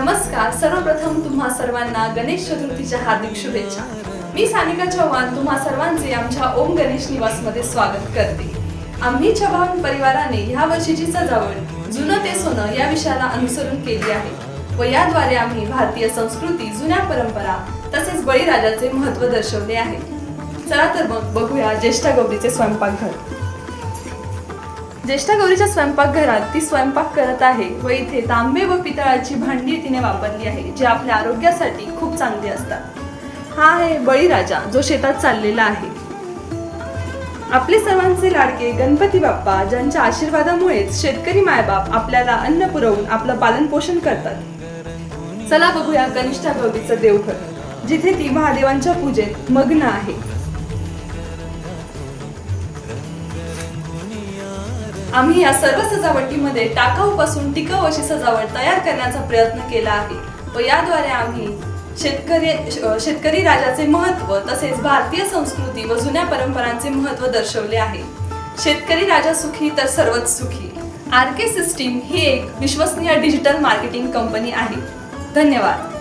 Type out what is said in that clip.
नमस्कार. सर्वप्रथम तुम्हा सर्वांना गणेश चतुर्थीच्या हार्दिक शुभेच्छा. मी सानिका चव्हाण तुम्हा सर्वांचे आमच्या ओम गणेश निवासमध्ये स्वागत करते. आम्ही चव्हाण परिवाराने ह्या वर्षीची सजावट जुनं ते सोनं या विषयाला अनुसरून केली आहे व याद्वारे आम्ही भारतीय संस्कृती जुन्या परंपरा तसेच बळीराजाचे महत्त्व दर्शवले आहे. चला तर मग बघूया ज्येष्ठा गौरीचे स्वयंपाकघर. ज्येष्ठा गौरीच्या स्वयंपाकघरात ती स्वयंपाक करत आहे व इथे तांबे व पितळाची भांडी तिने वापरली आहे जी आपल्या आरोग्यासाठी खूप चांगली असतात. हा आहे बळीराजा जो शेतात चाललेला आहे. आपले सर्वांचे लाडके गणपती बाप्पा ज्यांच्या आशीर्वादामुळेच शेतकरी मायबाप आपल्याला अन्न पुरवून आपलं पालन पोषण करतात. चला बघूया कनिष्ठा गौरीचं देवघर जिथे ती महादेवांच्या पूजेत मग्न आहे. आम्ही या सर्व सजावटीमध्ये टाकाऊपासून टिकाऊ अशी सजावट तयार करण्याचा प्रयत्न केला आहे व याद्वारे आम्ही शेतकरी शेतकरी राजाचे महत्त्व तसेच भारतीय संस्कृती व जुन्या परंपरांचे महत्त्व दर्शवले आहे. शेतकरी राजा सुखी तर सर्वच सुखी. आर के सिस्टीम ही एक विश्वसनीय डिजिटल मार्केटिंग कंपनी आहे. धन्यवाद.